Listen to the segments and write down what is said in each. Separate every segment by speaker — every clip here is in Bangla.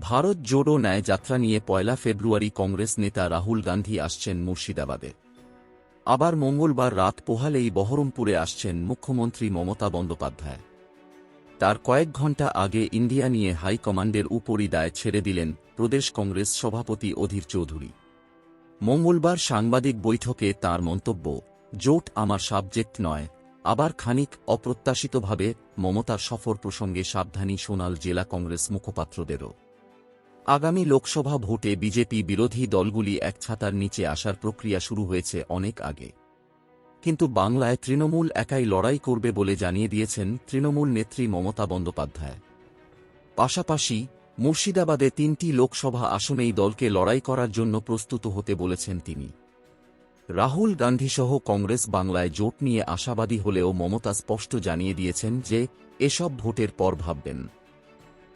Speaker 1: ভারত জোড়ো ন্যায় যাত্রা নিয়ে পয়লা ফেব্রুয়ারি কংগ্রেস নেতা রাহুল গান্ধী আসছেন মুর্শিদাবাদে। আবার মঙ্গলবার রাত পোহালেই বহরমপুরে আসছেন মুখ্যমন্ত্রী মমতা বন্দ্যোপাধ্যায়। তার কয়েক ঘণ্টা আগে ইন্ডিয়া নিয়ে হাইকমান্ডের উপরই দায় ছেড়ে দিলেন প্রদেশ কংগ্রেস সভাপতি অধীর চৌধুরী। মঙ্গলবার সাংবাদিক বৈঠকে তার মন্তব্য, জোট আমার সাবজেক্ট নয়। আবার খানিক অপ্রত্যাশিতভাবে মমতার সফর প্রসঙ্গে সাবধানী সোনাল জেলা কংগ্রেস মুখপাত্রদেরও। আগামী লোকসভা ভোটে বিজেপি বিরোধী দলগুলি এক ছাতার নিচে আসার প্রক্রিয়া শুরু হয়েছে অনেক আগে। কিন্তু বাংলায় তৃণমূল একাই লড়াই করবে বলে জানিয়ে দিয়েছেন তৃণমূল নেত্রী মমতা বন্দ্যোপাধ্যায়। পাশাপাশি মুর্শিদাবাদে তিনটি লোকসভা আসনেই দলকে লড়াই করার জন্য প্রস্তুত হতে বলেছেন তিনি। রাহুল গান্ধীসহ কংগ্রেস বাংলায় জোট নিয়ে আশাবাদী হলেও মমতা স্পষ্ট জানিয়ে দিয়েছেন যে এসব ভোটের পর ভাববেন।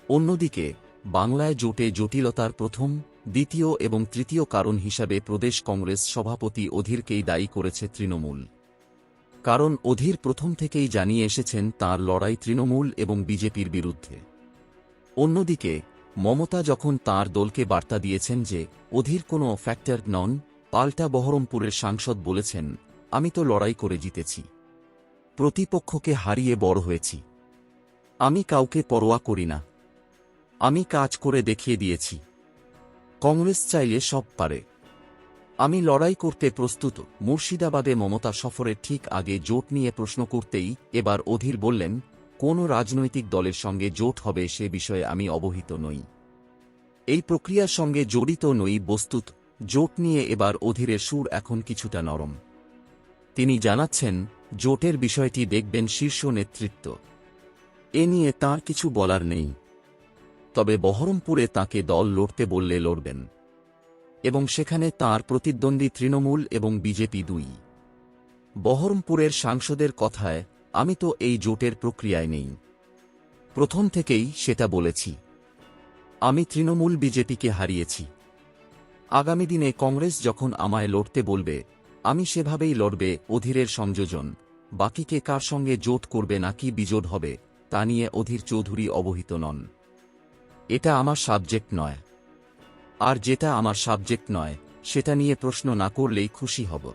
Speaker 1: অন্যদিকে বাংলায় জোটে জটিলতার প্রথম, দ্বিতীয় এবং তৃতীয় কারণ হিসাবে প্রদেশ কংগ্রেস সভাপতি অধীরকেই দায়ী করেছে তৃণমূল। কারণ অধীর প্রথম থেকেই জানিয়ে এসেছেন তার লড়াই তৃণমূল এবং বিজেপির বিরুদ্ধে। অন্যদিকে, মমতা যখন তার দলকে বার্তা দিয়েছেন যে অধীর কোনো ফ্যাক্টর নন, পাল্টা বহরমপুরের সাংসদ বলেছেন, আমি তো লড়াই করে জিতেছি। প্রতিপক্ষকে হারিয়ে বড় হয়েছি। আমি কাউকে পরোয়া করি না। আমি কাজ করে দেখিয়ে দিয়েছি। কংগ্রেস চাইলে সব পারে। আমি লড়াই করতে প্রস্তুত। মুর্শিদাবাদে মমতা সফরের ঠিক আগে জোট নিয়ে প্রশ্ন করতেই এবার অধীর বললেন, কোন রাজনৈতিক দলের সঙ্গে জোট হবে সে বিষয়ে আমি অবহিত নই। এই প্রক্রিয়ার সঙ্গে জড়িত নই, বস্তুত, জোট নিয়ে এবার অধীরের সুর এখন কিছুটা নরম। তিনি জানাচ্ছেন, জোটের বিষয়টি দেখবেন শীর্ষ নেতৃত্ব। এ নিয়ে তাঁর কিছু বলার নেই। তবে বহরমপুরে তাকে দল লড়তে বললে লড়বেন। এবং সেখানে তার প্রতিদ্বন্দ্বী তৃণমূল এবং বিজেপি দুই। বহরমপুরের সাংসদের কথায়, আমি তো এই জোটের প্রক্রিয়ায় নেই। প্রথম থেকেই সেটা বলেছি। আমি তৃণমূল বিজেপিকে হারিয়েছি। আগামী দিনে কংগ্রেস যখন আমায় লড়তে বলবে, আমি সেভাবেই লড়বে অধীরের সংযোজন। বাকিকে কার সঙ্গে জোট করবে নাকি বিজোট হবে, তা নিয়ে অধীর চৌধুরী অবহিত নন। এটা আমার সাবজেক্ট নয়। আর যেটা আমার সাবজেক্ট নয়, সেটা নিয়ে প্রশ্ন না করলেই খুশি হব।